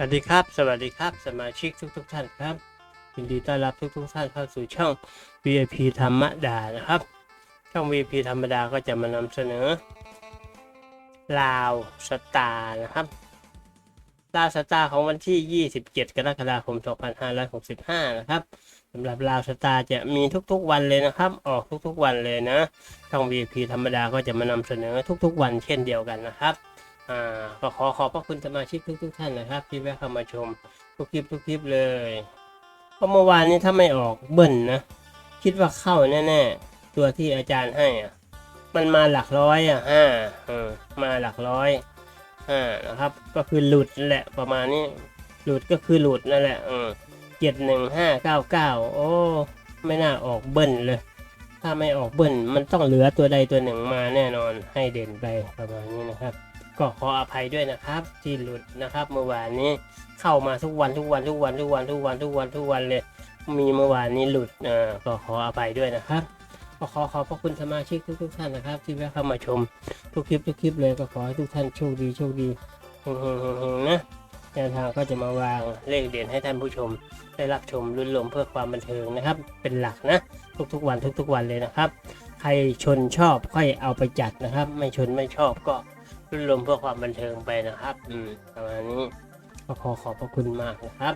สวัสดีครับ สวัสดีครับ สมาชิกทุกทท่านครับยินดีต้อนรับทุกทท่านเข้าสู่ช่อง VIP ธรรมดานะครับ ช่อง VIP ธรรมดาก็จะมานำเสนอ ลาวสตาร์นะครับ ลาวสตาร์ของวันที่ 27 กรกฎาคม 2565 นะครับสำหรับลาวสตาร์จะมีทุกๆวันเลยนะครับ ออกทุกๆวันเลยนะ ช่อง VIP ธรรมดาก็จะมานำเสนอทุกๆวันเช่นเดียวกันนะครับ อ่าก็ขอขอบพระคุณสมาชิกทุกๆท่านนะครับ ที่แวะเข้ามาชมทุกคลิปทุกคลิปเลยเพราะเมื่อวานนี้ถ้าไม่ออกเบิ้ลนะ คิดว่าเข้าแน่ๆ ตัวที่อาจารย์ให้อะมันมาหลักร้อยอะห้าเออมาหลักร้อยห้านะครับ ก็คือหลุดนั่นแหละประมาณนี้ หลุดก็คือหลุดนั่นแหละเออเจ็ดหนึ่งห้าเก้าเก้าโอ้ไม่น่าออกเบิ้ลเลย ถ้าไม่ออกเบิ้ลมันต้องเหลือตัวใดตัวหนึ่งมาแน่นอนให้เด่นไปประมาณนี้นะครับ ก็ขออภัยด้วยนะครับ ที่หลุดนะครับ เมื่อวานนี้เข้ามาทุกวันทุกวันทุกวันทุกวันทุกวันทุกวันทุกวันเลย มีเมื่อวานนี้หลุดเอ่อก็ขออภัยด้วยนะครับก็ขอขอบพระคุณสมาชิกทุกๆท่านนะครับ ที่แวะเข้ามาชมทุกคลิปทุกคลิปเลยก็ขอให้ทุกท่านโชคดีโชคดีเฮงๆๆๆนะแนวทางก็จะมาวางเลขเด่นให้ท่านผู้ชม ได้รับชมรุ่นลมเพื่อความบันเทิงนะครับ เป็นหลักนะทุกๆวันทุกๆวันเลยนะครับ ใครชนชอบค่อยเอาไปจัดนะครับ ไม่ชนไม่ชอบก็ รื่นรมเพื่อความบันเทิงไปนะครับ อืมประมาณนี้ก็ขอขอบพระคุณมากนะครับ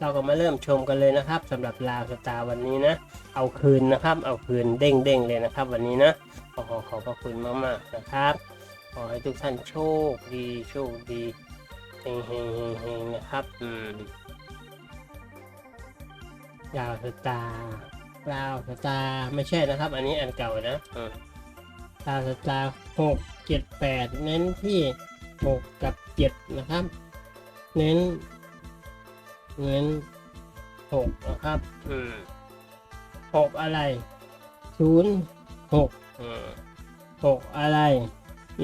เราก็มาเริ่มชมกันเลยนะครับสำหรับลาวสตาร์วันนี้นะ เอาคืนนะครับ เอาคืนเด้งเด้งเลยนะครับ วันนี้นะก็ขอขอบพระคุณมากๆนะครับ ขอให้ทุกท่านโชคดีโชคดีเฮงเฮงเฮงเฮงนะครับอืมลาวสตาร์ลาวสตาร์ไม่ใช่นะครับ อันนี้อันเก่านะอืม ตาสตาร์หกเจ็ดแปดเน้นที่หกกับเจ็ดนะครับ เน้น เน้นหกนะครับอืมหกอะไรศูนย์หกอืมหกอะไร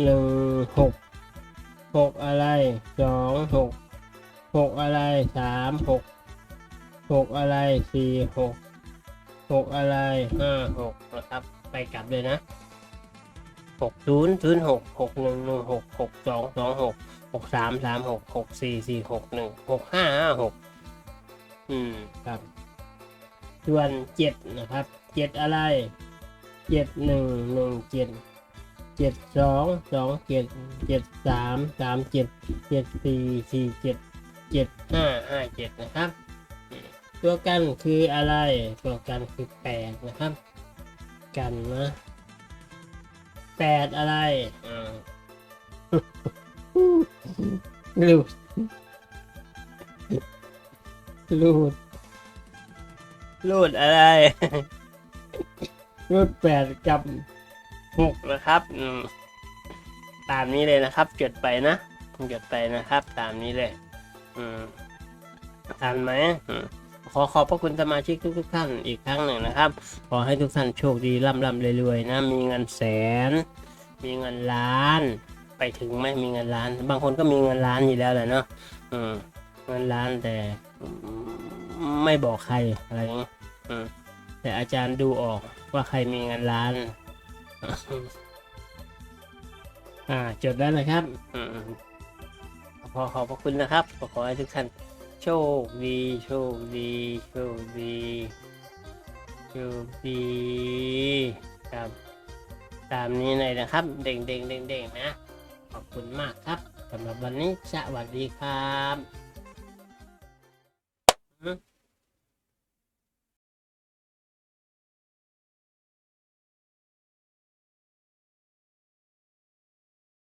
หนึ่งหกหกอะไรสองหกหกอะไรสามหกหกอะไรสี่หกหกอะไรห้าหกนะครับ ไปกลับเลยนะ หกศูนย์ศูนย์หกหกหนึ่งหนึ่งหกหกสองสองหกหกสามสามหกหกสี่สี่หกหนึ่งหกห้าห้าหกอืมครับ ส่วนเจ็ดนะครับเจ็ดอะไรเจ็ดหนึ่งหนึ่งเจ็ดเจ็ดสองสองเจ็ดเจ็ดสามสามเจ็ดเจ็ดสี่สี่เจ็ดเจ็ดห้าห้าเจ็ดนะครับ ตัวกันคืออะไร ตัวกันคือแปดนะครับ กันนะ แปดอะไรอ่าลูดลูดลูดอะไรลูดแปดกับหกนะครับอืมตามนี้เลยนะครับจดไปนะจดไปนะครับ ตามนี้เลย อืมทันไหมอืม ขอขอบพระคุณสมาชิกทุกท่านอีกครั้งหนึ่งนะครับ ขอให้ทุกท่านโชคดีร่ำร่ำรวยๆนะ มีเงินแสน มีเงินล้าน ไปถึงไหม่มีเงินล้าน บางคนก็มีเงินล้านอยู่แล้วแหละเนาะอืมเงินล้านแต่ไม่บอกใครอะไรอย่างนี้อืมแต่อาจารย์ดูออกว่าใครมีเงินล้าน อ่าจดแล้วนะครับ อืมขอขอบพระคุณนะครับ ขอให้ทุกท่าน โชคดีโชคดีโชคดีโชคดีครับ ตามนี้เลยนะครับ เด้งเด้งเด้งเด้งนะ ขอบคุณมากครับสำหรับวันนี้สวัสดีครับ